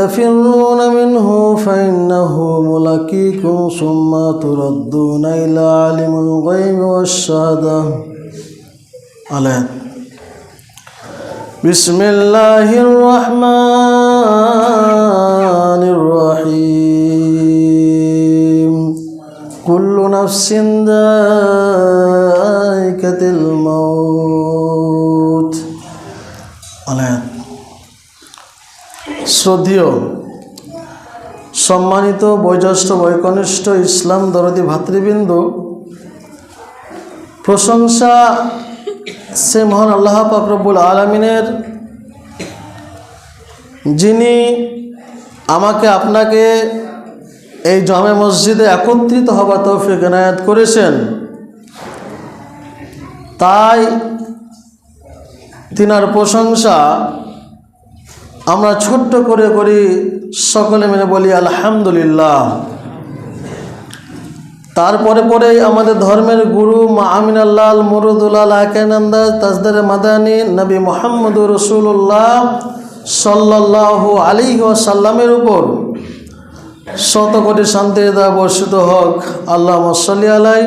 تفرون منه فإنه ملقيكم ثم تردون إلى عالم الغيب والشهادة. بسم الله الرحمن الرحيم. كل نفس ذائقة الموت. শ্রদ্ধীয়, সম্মানিত বয়োজ্যেষ্ঠ বৈকনিষ্ঠ ইসলাম দরদি ভাতৃবৃন্দ, প্রশংসা সে মহান আল্লাহ পাকরবুল আলমিনের, যিনি আমাকে আপনাকে এই জামে মসজিদে একত্রিত হওয়া তৌফিক এনায়াত করেছেন। তাই তিনার প্রশংসা আমরা ছোট্ট করে করি, সকলে মিলে বলি আলহামদুলিল্লাহ। তারপরে পরেই আমাদের ধর্মের গুরু মা আমিনাল্লাল মুরুদুল্লাল আকেনন্দা তাজদার মাদানী নবী মোহাম্মদ রসুল্লাহ সাল্লাহ আলী সাল্লামের উপর শত কোটি শান্তি দেওয়া বর্ষিত হোক। আল্লাহ মসল্লি আলাই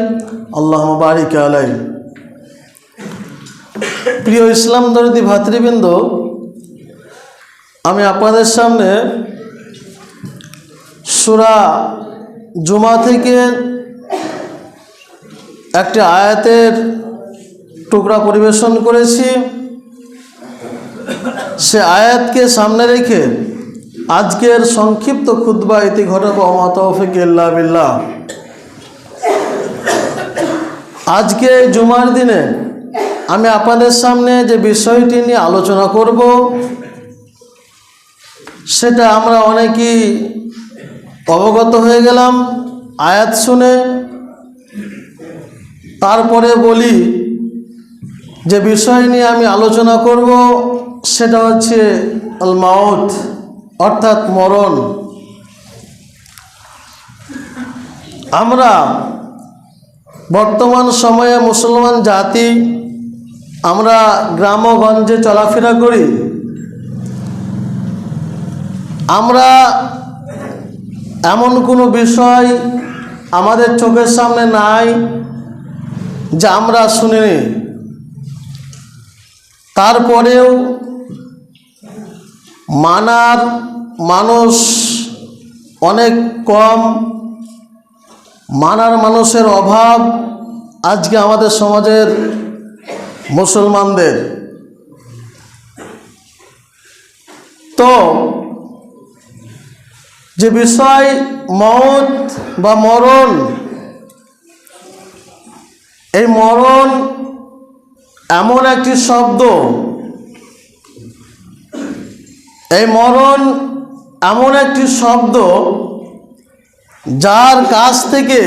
আল্লাহ বারিক আলাই প্রিয় ইসলাম দরদি ভাতৃবৃন্দ আমি আপনাদের সামনে সুরা জুমা থেকে একটি আয়াতের টুকরা পরিবেশন করেছি। সে আয়াতকে সামনে রেখে আজকের সংক্ষিপ্ত ক্ষুদ্বা ইতি ঘটব অমাতফিক ইল্লা বিল্লাহ। আজকে জুমার দিনে আমি আপনাদের সামনে যে বিষয়টি নিয়ে আলোচনা করব সেটা আমরা অনেকেই অবগত হয়ে গেলাম, আয়াত শুনে। তারপরে বলি যে বিষয় নিয়ে আমি আলোচনা করব, সেটা হচ্ছে আল মাউত অর্থাৎ মরণ। আমরা বর্তমান সময়ে মুসলমান জাতি, আমরা গ্রামগঞ্জে চলাফেরা করি। আমরা এমন কোনো বিষয় আমাদের চোখের সামনে নাই যা আমরা শুনিনি। তারপরেও মানার মানুষ অনেক কম, মানার মানুষের অভাব আজকে আমাদের সমাজের মুসলমানদের। তো যে বিষয় মত বা মরণ, এই মরণ এমন একটি শব্দ। এই মরণ এমন একটি শব্দ যার কাছ থেকে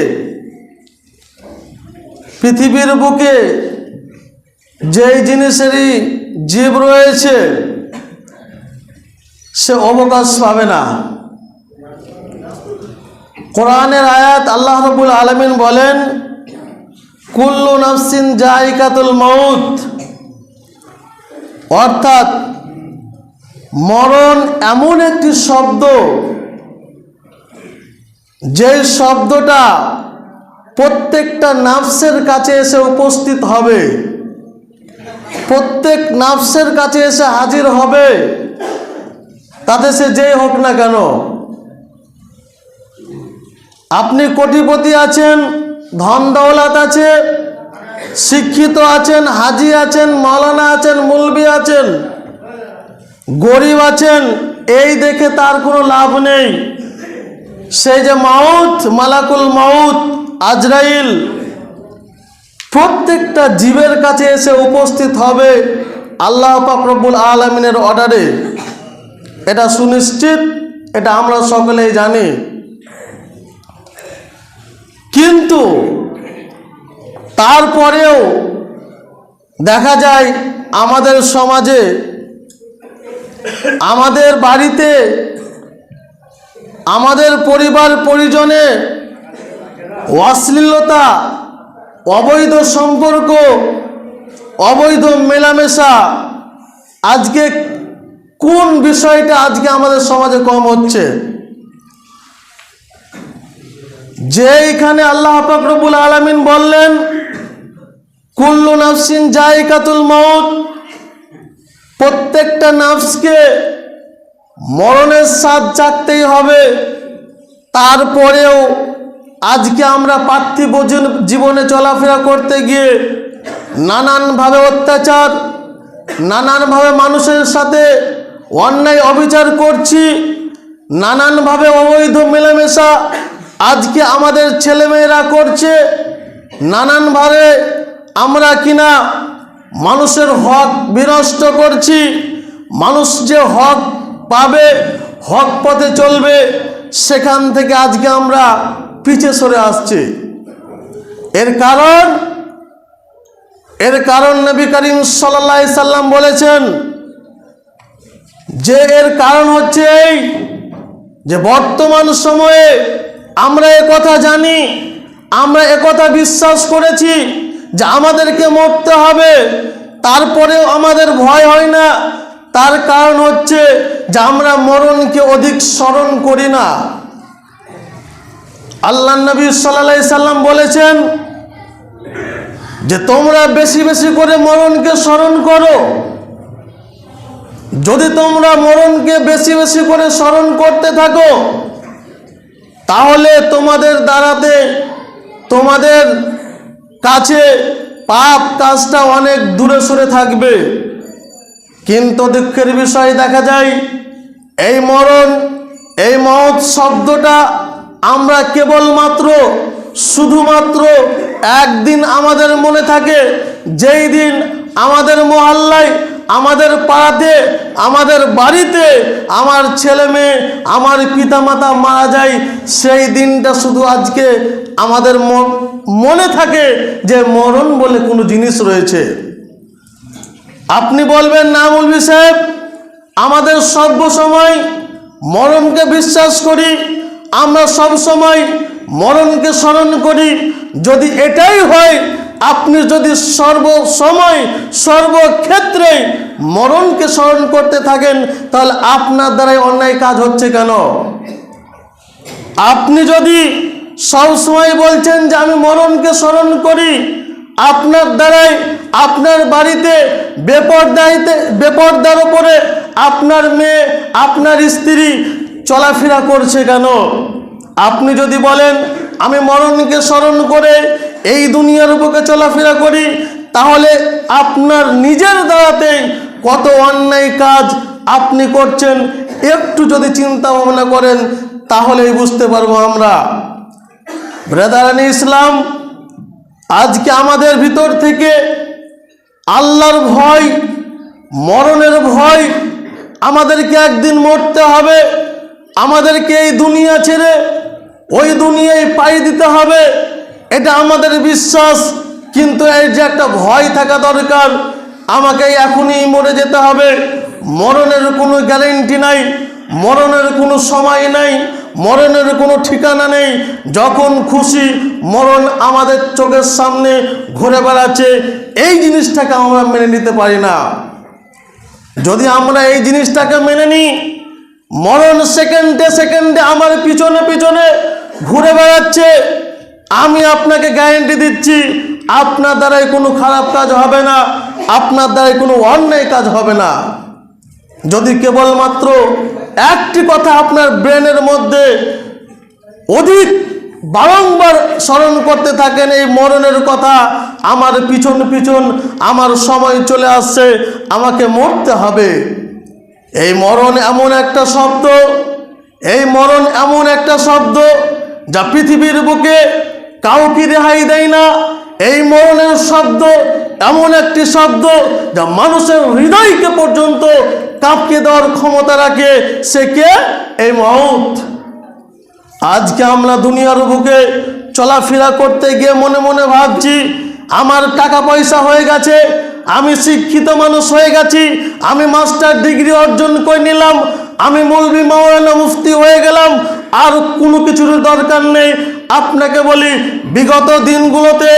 পৃথিবীর বুকে যেই জিনিসেরই জীব রয়েছে, সে অবকাশ পাবে না। কোরআনের আয়াত আল্লাহ রবুল আলমিন বলেন, কুল্লু নাফসিন জাইকাতুল মৌত অর্থাৎ, মরণ এমন একটি শব্দ যে শব্দটা প্রত্যেকটা নাফসের কাছে এসে উপস্থিত হবে। প্রত্যেক নাফসের কাছে এসে হাজির হবে। তাতে সে যেই হোক না কেন আপনি কোটিপতি আছেন, ধন দৌলত আছে, শিক্ষিত আছেন, হাজি আছেন, মৌলানা আছেন, মুলবি আছেন, গরিব আছেন, এই দেখে তার কোনো লাভ নেই। সেই যে মাউত, মালাকুল মাউত, আজরাইল, প্রত্যেকটা জীবের কাছে এসে উপস্থিত হবে আল্লাহ পাক রব্বুল আলমিনের অর্ডারে এটা সুনিশ্চিত, এটা আমরা সকলেই জানি। কিন্তু তারপরেও দেখা যায় আমাদের সমাজে, আমাদের বাড়িতে, আমাদের পরিবার পরিজনে অশ্লীলতা, অবৈধ সম্পর্ক, অবৈধ মেলামেশা আজকে কোন বিষয়টা আজকে আমাদের সমাজে কম হচ্ছে? যে এখানে আল্লাহ ফাকরবুল আলমিন বললেন, কুল্লু নাফসিন জায়কাতুল মৌত প্রত্যেকটা নাফসকে মরণের স্বাদ চাকতেই হবে। তারপরেও আজকে আমরা পার্থিব জীবনে চলাফেরা করতে গিয়ে নানানভাবে অত্যাচার, নানানভাবে মানুষের সাথে অন্যায় অবিচার করছি, নানানভাবে অবৈধ মেলামেশা আজকে আমাদের ছেলেমেয়েরা করছে নানানভাবে আমরা কিনা মানুষের হক বিনষ্ট করছি। মানুষ যে হক পাবে, হক পথে চলবে, সেখান থেকে আজকে আমরা পিছে সরে আসছি। এর কারণ এর কারণ নবী করিম সাল্লাহ সাল্লাম বলেছেন যে এর কারণ হচ্ছে এই যে বর্তমান সময়ে আমরা কথা জানি, আমরা কথা বিশ্বাস করেছি যে আমাদেরকে মরতে হবে। তারপরেও আমাদের ভয় হয় না। তার কারণ হচ্ছে যে আমরা মরণকে অধিক স্মরণ করি না। আল্লাহ নবী সাল্লাহ সাল্লাম বলেছেন যে তোমরা বেশি বেশি করে মরণকে স্মরণ করো। যদি তোমরা মরণকে বেশি বেশি করে স্মরণ করতে থাকো তাহলে তোমাদের দ্বারাতে, তোমাদের কাছে পাপ কাজটা অনেক দূরে সরে থাকবে। কিন্তু দুঃখের বিষয় দেখা যায়, এই মরণ, এই মহৎ শব্দটা আমরা কেবলমাত্র, শুধুমাত্র একদিন আমাদের মনে থাকে, যেই দিন আমাদের মহল্লায় আমাদের পাড়াতে, আমাদের বাড়িতে আমার ছেলে মেয়ে, আমার পিতামাতা মারা যায়, সেই দিনটা শুধু আজকে আমাদের মনে থাকে যে মরণ বলে কোনো জিনিস রয়েছে। আপনি বলবেন, না মৌলভী সাহেব, আমাদের সর্ব সময় মরণকে বিশ্বাস করি, আমরা সব সময় মরণকে স্মরণ করি। যদি এটাই হয় আপনি যদি সর্ব সময় সর্বক্ষেত্রে মরণকে স্মরণ করতে থাকেন, তাহলে আপনার দ্বারাই অন্যায় কাজ হচ্ছে কেন? আপনি যদি সবসময় বলছেন যে আমি মরণকে স্মরণ করি, আপনার দ্বারাই আপনার বাড়িতে বেপরদাইতে, বেপরদার ওপরে আপনার মেয়ে, আপনার স্ত্রী চলাফেরা করছে কেন? আপনি যদি বলেন আমি মরণকে স্মরণ করে এই দুনিয়ার বুকে চলাফেরা করি, তাহলে আপনার নিজের দ্বারাতেই কত অন্যায় কাজ আপনি করছেন, একটু যদি চিন্তা ভাবনা করেন, তাহলেই বুঝতে পারব আমরা। ব্রেদারানি ইসলাম, আজকে আমাদের ভিতর থেকে আল্লাহর ভয়, মরণের ভয় আমাদেরকে একদিন মরতে হবে। আমাদেরকে এই দুনিয়া ছেড়ে ওই দুনিয়ায় পাই দিতে হবে। এটা আমাদের বিশ্বাস, কিন্তু এই যে একটা ভয় থাকা দরকার, আমাকে এখনই মরে যেতে হবে। মরণের কোনো গ্যারেন্টি নাই, মরণের কোনো সময় নাই, মরণের কোনো ঠিকানা নেই। যখন খুশি মরণ আমাদের চোখের সামনে ঘুরে বেড়াচ্ছে, এই জিনিসটাকে আমরা মেনে নিতে পারি না। যদি আমরা এই জিনিসটাকে মেনে নিই মরণ সেকেন্ডে সেকেন্ডে আমার পিছনে পিছনে ঘুরে বেড়াচ্ছে। আমি আপনাকে গ্যারেন্টি দিচ্ছি, আপনার দ্বারাই কোনো খারাপ কাজ হবে না, আপনার দ্বারাই কোনো অন্যায় কাজ হবে না। যদি কেবলমাত্র একটি কথা আপনার ব্রেনের মধ্যে অধিক বারংবার স্মরণ করতে থাকেন, এই মরণের কথা, আমার পিছন পিছন আমার সময় চলে আসছে, আমাকে মরতে হবে। এই মরণ এমন একটা শব্দ, এই মরণ এমন একটা শব্দ যা পৃথিবীর বুকে কাউকে রেহাই দেয় না। এই মরণের শব্দ এমন একটি শব্দ যা মানুষের হৃদয়কে পর্যন্ত কাঁপকে দেওয়ার ক্ষমতা রাখে। সে কে? এই মৌত আজকে আমরা দুনিয়ার বুকে চলাফেরা করতে গিয়ে মনে মনে ভাবছি, আমার টাকা পয়সা হয়ে গেছে আমি শিক্ষিত মানুষ হয়ে গেছি, আমি মাস্টার ডিগ্রি অর্জন করে নিলাম, আমি মৌলবি মাওলানা মুফতি হয়ে গেলাম, আর কোনো কিছুর দরকার নেই। আপনাকে বলি, বিগত দিনগুলোতে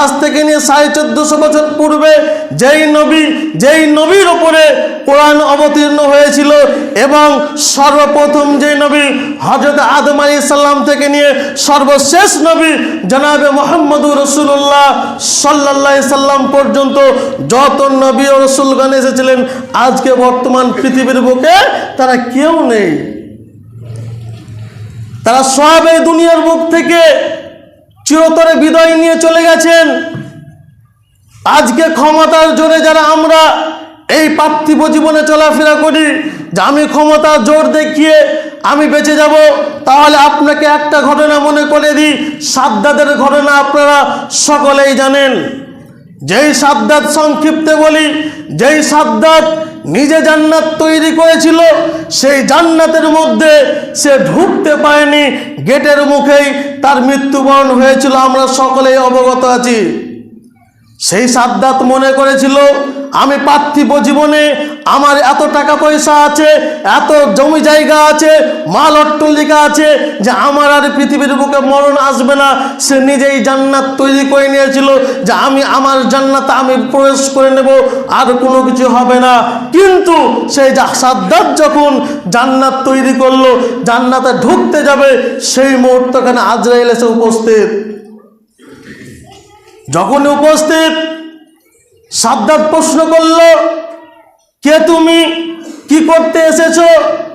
আজ থেকে নিয়ে সাড়ে চোদ্দশো বছর পূর্বে যেই নবী, যেই নবীর ওপরে কোরআন অবতীর্ণ হয়েছিল এবং সর্বপ্রথম যেই নবী হজরত আদম আলী সাল্লাম থেকে নিয়ে সর্বশেষ নবী জনাবে মোহাম্মদুর রসুল্লাহ সাল্লাহ সাল্লাম পর্যন্ত যত নবী ও রসুলগণ এসেছিলেন, আজকে বর্তমান পৃথিবীর বুকে তারা কেউ নেই। তারা সব এই দুনিয়ার বুক থেকে চিরতরে বিদায় নিয়ে চলে গেছেন। আজকে ক্ষমতার জোরে যারা আমরা এই পার্থিব জীবনে চলাফেরা করি, যে আমি ক্ষমতার জোর দেখিয়ে আমি বেঁচে যাব, তাহলে আপনাকে একটা ঘটনা মনে করে দিই, সাদ্দাদের ঘটনা আপনারা সকলেই জানেন। যেই সাদ্দাত সংক্ষিপ্তে বলি, যেই সাদ্দাত নিজে জান্নাত তৈরি করেছিল, সেই জান্নাতের মধ্যে সে ঢুকতে পায়নি গেটের মুখেই তার মৃত্যুবরণ হয়েছিল, আমরা সকলেই অবগত আছি। সেই সাদ্দাত মনে করেছিল আমি পার্থিব জীবনে আমার এত টাকা পয়সা আছে, এত জমি জায়গা আছে, মাল অট্টলিকা আছে যে আমার আর পৃথিবীর বুকে মরণ আসবে না। সে নিজেই জান্নাত তৈরি করে নিয়েছিল যে আমি আমার জান্নাতে আমি প্রবেশ করে নেব, আর কোনো কিছু হবে না। কিন্তু সেই সাদ্দাত যখন জান্নাত তৈরি করল, জান্নাতে ঢুকতে যাবে, সেই মুহূর্তখানে আজরাইল এসে উপস্থিত। যখন উপস্থিত সাদ্দাত প্রশ্ন করল, কে তুমি? কি করতে এসেছ?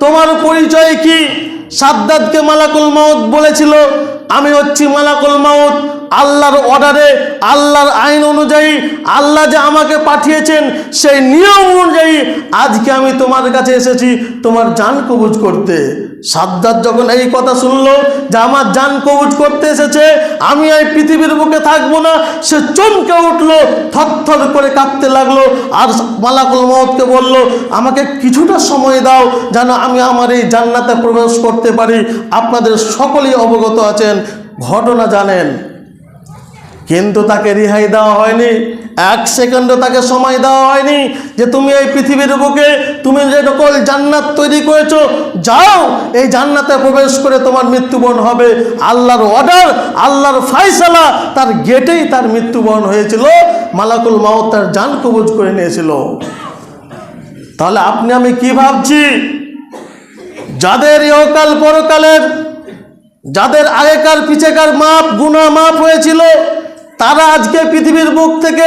তোমার পরিচয় কি? সাদ্দাতকে মালাকুল মাউত বলেছিল আমি হচ্ছি মালাকুল মাউত। আল্লাহর অর্ডারে, আল্লাহর আইন অনুযায়ী আল্লাহ যে আমাকে পাঠিয়েছেন, সেই নিয়ম অনুযায়ী আজকে আমি তোমার কাছে এসেছি তোমার জান কবুজ করতে। সাদ্দাত যখন এই কথা শুনলো যে আমার জান কবুজ করতে এসেছে, আমি এই পৃথিবীর বুকে থাকব না, সে চমকে উঠল, থরথর করে কাঁপতে লাগল আর মালাকুল মহৎকে বলল, আমাকে কিছুটা সময় দাও যেন আমি আমার এই জান্নাতে প্রবেশ করতে পারি। আপনাদের সকলেই অবগত আছেন। ঘটনা জানেন, কিন্তু তাকে রেহাই দেওয়া হয়নি। এক সেকেন্ডও তাকে সময় দেওয়া হয়নি যে তুমি এই পৃথিবীর বুকে তুমি যে সকল জান্নাত তৈরি করেছ, যাও, এই জান্নাতে প্রবেশ করে তোমার মৃত্যুবরণ হবে। আল্লাহর অর্ডার আল্লাহর ফাইসালা তার গেটেই তার মৃত্যুবরণ হয়েছিল। মালাকুল মাউত তার জান কবুজ করে নিয়েছিল। তাহলে আপনি, আমি কি ভাবছি? যাদের ইহকাল পরকালের যাদের আগেকার পিছেকার মাপ, গুণা মাপ হয়েছিল, তারা আজকে পৃথিবীর বুক থেকে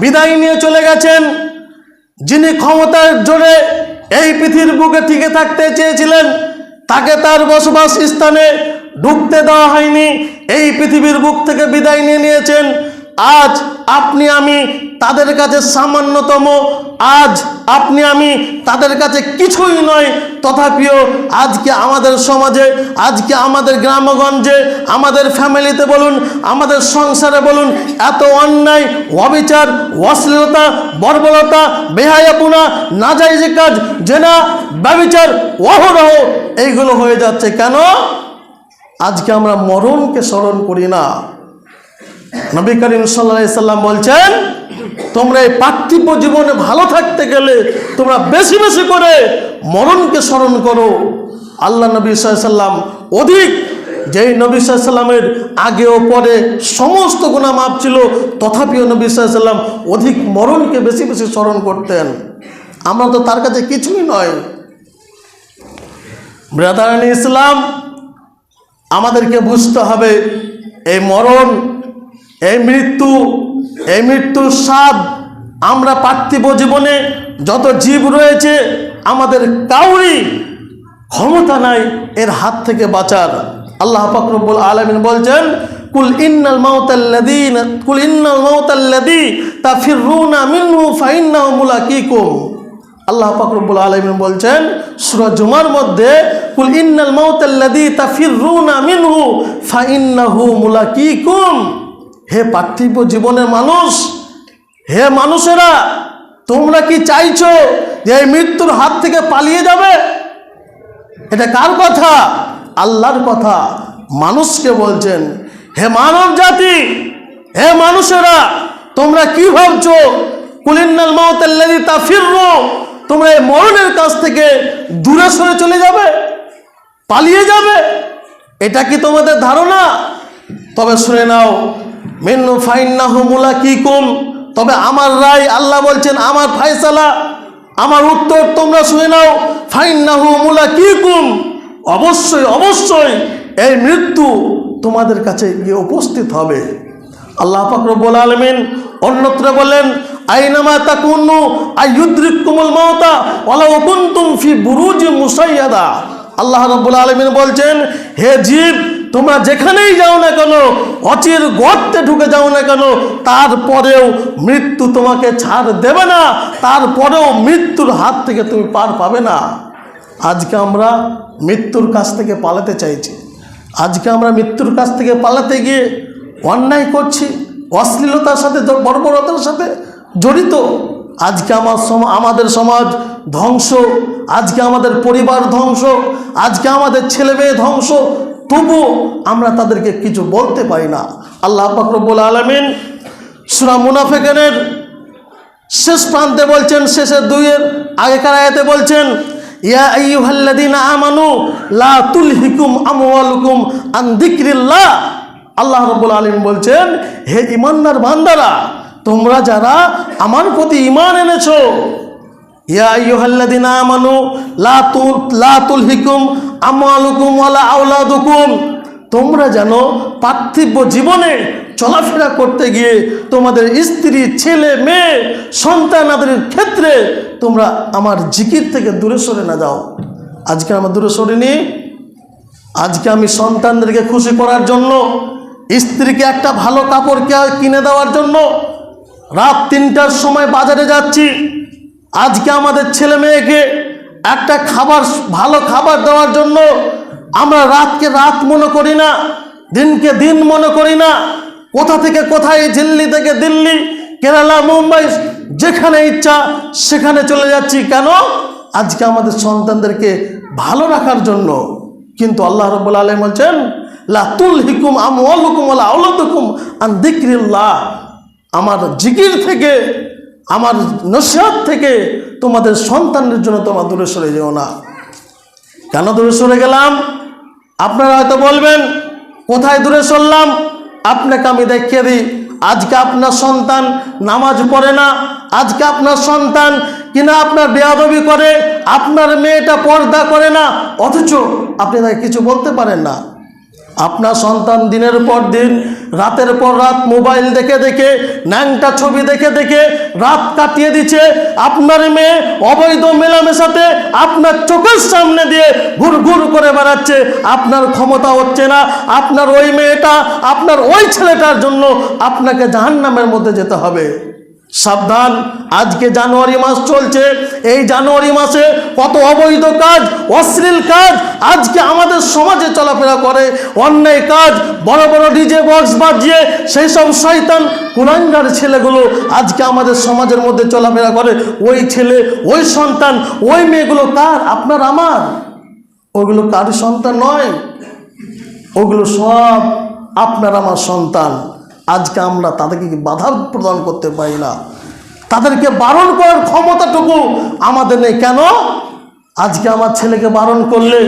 বিদায় নিয়ে চলে গেছেন। যিনি ক্ষমতার জোরে এই পৃথিবীর বুকে টিকে থাকতে চেয়েছিলেন, তাকে তার বসবাস স্থানে ঢুকতে দেওয়া হয়নি। এই পৃথিবীর বুক থেকে বিদায় নিয়ে নিয়েছেন আজ আপনি আমি তাদের কাছে সামান্যতম, আজ আপনি আমি তাদের কাছে কিছুই নয়। তথাপিও আজকে আমাদের সমাজে, আজকে আমাদের গ্রামগঞ্জে, আমাদের ফ্যামিলিতে বলুন, আমাদের সংসারে বলুন, এত অন্যায়, অবিচার, অশ্লীলতা, বর্বরতা, বেহায়াপুনা, নাজাইজি কাজ, জেনা ব্যবিচার অহরহ, এইগুলো হয়ে যাচ্ছে কেন? আজকে আমরা মরণকে স্মরণ করি না। নবী করিম সাল্লাম বলছেন, তোমরা এই পার্থিব জীবনে ভালো থাকতে গেলে তোমরা বেশি বেশি করে মরণকে স্মরণ করো। আল্লাহ নবী সাল্লাম অধিক যেই নবী সাল্লামের আগে ও পরে সমস্ত গুণা মাপ ছিল, তথাপিও নবী সাল্লাম অধিক মরণকে বেশি বেশি স্মরণ করতেন। আমরা তো তার কাছে কিছুই নয়। ব্রাদারান ইসলাম, আমাদেরকে বুঝতে হবে, এই মরণ এই মৃত্যু এই মৃত্যুর স্বাদ আমরা পার্থিব জীবনে, যত জীব রয়েছে, আমাদের কাউরই ক্ষমতা নাই এর হাত থেকে বাঁচার। আল্লাহ পাকরবুল আলমিন বলছেন, কুল ইন্নাল মাউতাল্লাদিন কুল ইন্নাল মাউতাল্লাদি তাফিরুনা মিনহু ফাইন্নাহু মুলাকিকুম। আল্লাহ পাকরবুল আলমিন বলছেন, সূরা মধ্যে, কুল ইন্নাল মাউতাল্লাদি তাফিরুনা মিনহু ফাইন্নাহু মুলাকিকুম। হে পার্থিব জীবনের মানুষ, হে মানুষেরা, তোমরা কি চাইছো যে এই মৃত্যুর হাত থেকে পালিয়ে যাবে? এটা কার কথা? আল্লাহর কথা। মানুষকে বলছেন, হে মানব জাতি, হে মানুষেরা, তোমরা কি ভাবছ? কুলিন্নাল মাউতাল্লাযী তাফিরু তোমরা এই মরণের কাছ থেকে দূরে সরে চলে যাবে? পালিয়ে যাবে? এটা কি তোমাদের ধারণা? তবে শুনে নাও মুলাকিকুম। তবে আমার রায় আল্লাহ বলছেন, আমার ফায়সালা, আমার উত্তর তোমরা শুনে নাও। ফাইন মুলা কি মুলাকিকুম। অবশ্যই অবশ্যই এই মৃত্যু তোমাদের কাছে গিয়ে উপস্থিত হবে। আল্লাহ ফাকরবুল আলমিন অন্যত্র বলেন আইনামা তাকুন্নু আইয়ুদ্রিকুমুল মাউতা ওয়ালাউ কুনতুম ফি বুরুজি মুসাইয়াদা। আল্লাহ রাব্বুল আলামিন বলছেন, হে জীব তোমরা যেখানেই যাও না কেন, অচির গর্তে ঢুকে যাও না কেন, তারপরেও মৃত্যু তোমাকে ছাড় দেবে না, তারপরেও মৃত্যুর হাত থেকে তুমি পার পাবে না। আজকে আমরা মৃত্যুর কাছ থেকে পালাতে চাইছি। আজকে আমরা মৃত্যুর কাছ থেকে পালাতে গিয়ে অন্যায় করছি, অশ্লীলতার সাথে, বর্বরতার সাথে জড়িত। আজকে আমার আমাদের সমাজ ধ্বংস, আজকে আমাদের পরিবার ধ্বংস, আজকে আমাদের ছেলে মেয়ে ধ্বংস তবু আমরা তাদেরকে কিছু বলতে পারি না। আল্লাহ ফাকরবুল আলমিন সুরা মুনাফেকানের শেষ প্রান্তে বলছেন, শেষের দুইয়ের আগেকার আয়াতে বলছেন, ইয়া আইয়ুহাল্লাযীনা আমানু লা তুলহিকুম আমওয়ালুকুম আন যিকরিল্লাহ। আল্লাহ রাব্বুল আলামিন বলছেন, হে ঈমানদার বান্দারা, তোমরা যারা আমার প্রতি ঈমান এনেছো, ইয়া আইয়ুহাল্লাযীনা আমানু লা তুল, লা তুলহিকুম আমওয়ালুকুম ওয়ালা আওলাদুকুম। তোমরা যেন পার্থিব জীবনে চলাফেরা করতে গিয়ে তোমাদের স্ত্রী, ছেলে, মেয়ে সন্তানাদের ক্ষেত্রে তোমরা আমার জিকির থেকে দূরে সরে না যাও। আজকে আমার দূরে সরিনি। আজকে আমি সন্তানদেরকে খুশি করার জন্য, স্ত্রীকে একটা ভালো কাপড় কিনে দেওয়ার জন্য রাত তিনটার সময় বাজারে যাচ্ছি। আজকে আমাদের ছেলে মেয়েকে একটা খাবার, ভালো খাবার দেওয়ার জন্য আমরা রাতকে রাত মনে করি না, দিনকে দিন মনে করি না। কোথা থেকে কোথায় দিল্লি থেকে দিল্লি, কেরালা, মুম্বাই, যেখানে ইচ্ছা সেখানে চলে যাচ্ছি। কেন? আজকে আমাদের সন্তানদেরকে ভালো রাখার জন্য। কিন্তু আল্লাহ রব্বুল আলম বলছেন লাতুল হিকুম আমুকুম আল্লাহ আউলাদুকুম আন দিক্রিল্লাহ আমার জিকির থেকে আমার নসিহত থেকে তোমাদের সন্তানের জন্য তোমার দূরে সরে যেও না। কেন দূরে সরে গেলাম? আপনারা হয়তো বলবেন, কোথায় দূরে সরলাম? আপনাকে আমি দেখিয়ে দিই, আজকে আপনার সন্তান নামাজ পড়ে না, আজকে আপনার সন্তান কিনা আপনার বেয়াদবি করে, আপনার মেয়েটা পর্দা করে না, অথচ আপনি তাকে কিছু বলতে পারেন না। আপনার সন্তান দিনের পর দিন, রাতের পর রাত মোবাইল দেখে দেখে, ন্যাংটা ছবি দেখে দেখে রাত কাটিয়ে দিচ্ছে। আপনার মেয়ে অবৈধ মেলামেশাতে আপনার চোখের সামনে দিয়ে ঘুর ঘুর করে বেড়াচ্ছে। আপনার ক্ষমতা হচ্ছে না। আপনার ওই মেয়েটা, আপনার ওই ছেলেটার জন্য আপনাকে জাহান্নামের মধ্যে যেতে হবে। সাবধান। আজকে জানুয়ারি মাস চলছে। এই জানুয়ারি মাসে কত অবৈধ কাজ, অশ্লীল কাজ আজকে আমাদের সমাজে চলাফেরা করে। অন্যায় কাজ, বড় বড় ডিজে বক্স বাজিয়ে সেই সব শয়তান কুলাঙ্গার ছেলেগুলো আজকে আমাদের সমাজের মধ্যে চলাফেরা করে। ওই ছেলে, ওই সন্তান, ওই মেয়েগুলো কার? আপনার আমার। ওগুলো কার সন্তান নয়। ওগুলো সব আপনার আমার সন্তান। আজকে আমরা তাদেরকে বাধা প্রদান করতে পারি না? তাদেরকে বারণ করার ক্ষমতাটুকু আমাদের নেই। কেন? আজকে আমার ছেলেকে বারণ করলে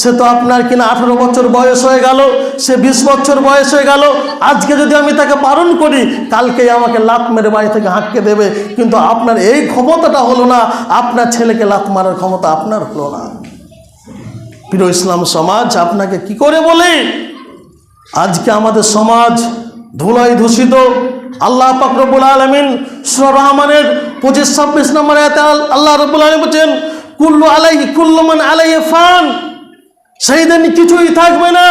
সে তো আপনার কিনা আঠেরো বছর বয়স হয়ে গেল, সে বিশ বছর বয়স হয়ে গেল। আজকে যদি আমি তাকে বারণ করি, কালকেই আমাকে লাত মেরে বাড়ি থেকে হাঁককে দেবে। কিন্তু আপনার এই ক্ষমতাটা হলো না, আপনার ছেলেকে লাত মারার ক্ষমতা আপনার হলো না। প্রিয় ইসলাম সমাজ, আপনাকে কি করে বলে? আজকে আমাদের সমাজ ধুলাই দূষিত আল্লাহ পাকরবুল আলমিন সুর রহমানের পঁচিশ ছাব্বিশ নম্বর আল্লাহ রবুল আলম বলছেন, কুল্লু আলাই কুল্লু মান আলাই ফান। সেই দিন কিছুই থাকবে না।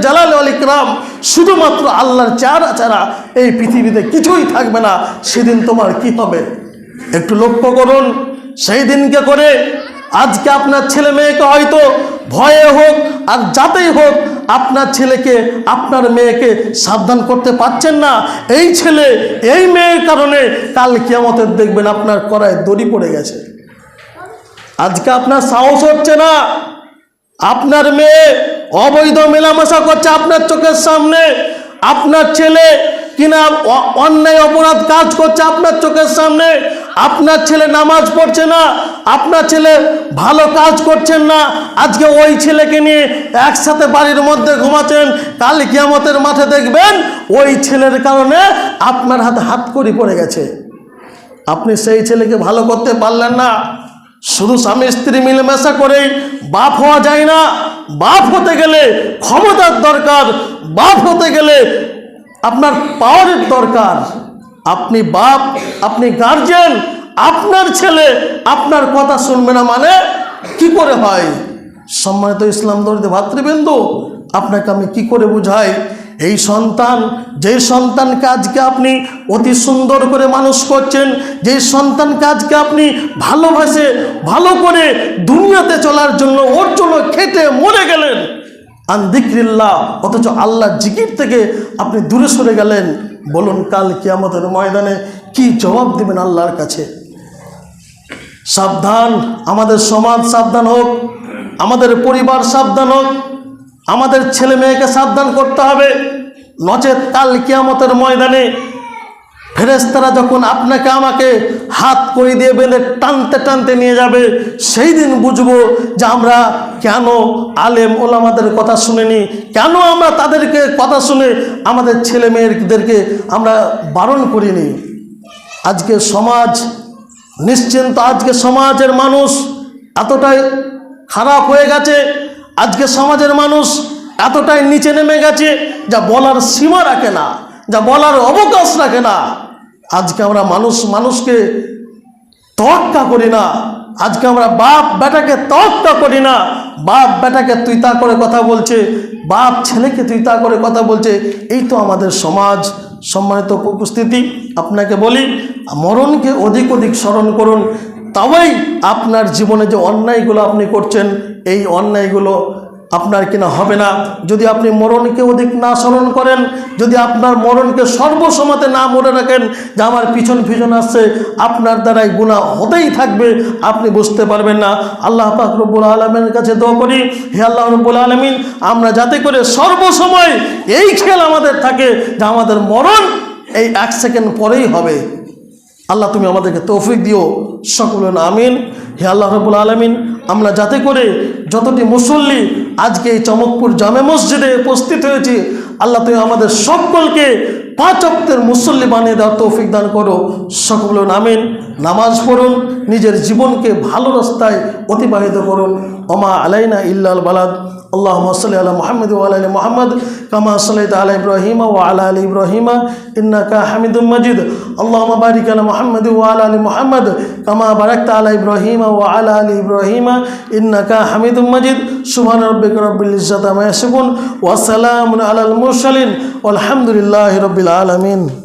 জালাল ইকরাম। শুধুমাত্র আল্লাহর চারা ছাড়া এই পৃথিবীতে কিছুই থাকবে না। সেদিন তোমার কি হবে? একটু লক্ষ্য করুন সেই দিনকে করে? আজকে আপনার ছেলে মেয়েকে হয়তো ভয়ে হোক আর যাতেই হোক আপনার ছেলেকে, আপনার মেয়েকে সাবধান করতে পারছেন না। এই ছেলে, এই মেয়ের কারণে কাল কেমতের দেখবেন আপনার করায় দড়ি পড়ে গেছে। আজকে আপনার সাহস হচ্ছে না। আপনার মেয়ে অবৈধ মেলামেশা করছে আপনার চোখের সামনে। আপনার ছেলে কিনা অন্যায় অপরাধ কাজ করছে আপনার চোখের সামনে, আপনার ছেলে নামাজ পড়ছে না, আপনার ছেলে ভালো কাজ করছেন না, আজকে ওই ছেলেকে নিয়ে একসাথে বাড়ির মধ্যে ঘুমাচ্ছেন, কাল কিয়ামতের মাঠে দেখবেন ওই ছেলের কারণে আপনার হাতে হাত করি পড়ে গেছে। আপনি সেই ছেলেকে ভালো করতে পারলেন না। শুধু স্বামী স্ত্রী মিলেমেশা করেই বাপ হওয়া যায় না। বাপ হতে গেলে ক্ষমতার দরকার। বাপ হতে গেলে আপনার পাওয়ারের দরকার। আপনি বাপ, আপনি গার্জেন আপনার ছেলে, আপনার কথা শুনবে না মানে কি করে হয়? সম্মানিত ইসলাম দরিদ্র ভাতৃবৃন্দ, আপনাকে আমি কি করে বুঝাই? এই সন্তান যেই সন্তান কাজকে আপনি অতি সুন্দর করে মানুষ করছেন যেই সন্তান কাজকে আপনি ভালোবাসে, ভালো করে দুনিয়াতে চলার জন্য ওর জন্য খেটে মরে গেলেন। আন্দিক্রিল্লাহ অথচ আল্লাহ জিকির থেকে আপনি দূরে সরে গেলেন। বলুন, কাল কি আমাদের ময়দানে কি জবাব দেবেন আল্লাহর কাছে? সাবধান, আমাদের সমাজ সাবধান হোক, আমাদের পরিবার সাবধান হোক, আমাদের ছেলে মেয়েকে সাবধান করতে হবে। নচেত কাল কিয়ামতের ময়দানে ফেরেস্তারা যখন আপনাকে আমাকে হাত করে দিয়ে বেঁধে টানতে টানতে নিয়ে যাবে, সেই দিন বুঝব যে আমরা কেন আলেম ওলামাদের কথা শুনিনি, কেন আমরা তাদেরকে কথা শুনে আমাদের ছেলে মেয়েদেরকে আমরা বারণ করিনি। আজকে সমাজ, নিশ্চিন্ত আজকে সমাজের মানুষ এতটাই খারাপ হয়ে গেছে, আজকে সমাজের মানুষ এতটাই নিচে নেমে গেছে, যা বলার সীমা রাখে না, যা বলার অবকাশ রাখে না। আজকে আমরা মানুষ, মানুষকে তক্কা করি না। আজকে আমরা বাপ বেটাকে তক্কা করি না। বাপ বেটাকে তুই তা করে কথা বলছে, বাপ ছেলেকে তুই তা করে কথা বলছে। এই তো আমাদের সমাজ, সম্মানিত উপস্থিতি। আপনাকে বলি, মরণকে অধিক অধিক স্মরণ করুন। তবেই আপনার জীবনে যে অন্যায়গুলো আপনি করছেন, এই অন্যায়গুলো আপনার কিনা হবে না। যদি আপনি মরণকে অধিক না স্মরণ করেন, যদি আপনার মরণকে সর্বসমতে না মনে রাখেন, যে আমার পিছন পিছন আসছে, আপনার দ্বারাই গুণা হতেই থাকবে, আপনি বুঝতে পারবেন না। আল্লাহ পাক আলমের কাছে দোয়া করি, হে আল্লাহ রব্বুল আলমিন, আমরা যাতে করে সর্বসময় এই খেল আমাদের থাকে যে আমাদের মরণ এই এক সেকেন্ড পরেই হবে। আল্লাহ তুমি আমাদেরকে তৌফিক দিও, সকল আমিন। হে আল্লাহ রবুল আলমিন, আমরা যাতে করে যতটি মুসল্লি আজকে এই চমকপুর জামে মসজিদে উপস্থিত হয়েছি। আল্লাহ তুমি আমাদের সকলকে পাঁচ অক্তের মুসল্লি বানিয়ে দেওয়ার তৌফিক দান করো। সকল নামেন নামাজ পড়ুন, নিজের জীবনকে ভালো রাস্তায় অতিবাহিত করুন। ওমা আলাইনা ইল্লাল বালাদ। আল্লাহ সাল্লি আলা মোহাম্মদ আলী মোহাম্মদ কামা সাল্লাইত আলা ইব্রাহিম ও আলা আলী ইব্রাহিমা ইন্নাকা হামিদুম মজিদ। আল্লাহ বারিক আলা মোহাম্মদ ও আলা আলী মোহাম্মদ কামা বারাক্ত আলা ইব্রাহিম ও আলা আলী ইব্রাহিমা ইন্নাকা হামিদুম মজিদ। সুবহান রব্বিক রব্বিল ইজ্জাত আমা ইয়াসিফুন। ওয়া সালামুন আলাল মুরসালিন। ওয়ালহামদুলিল্লাহি রব্বিল আলামিন।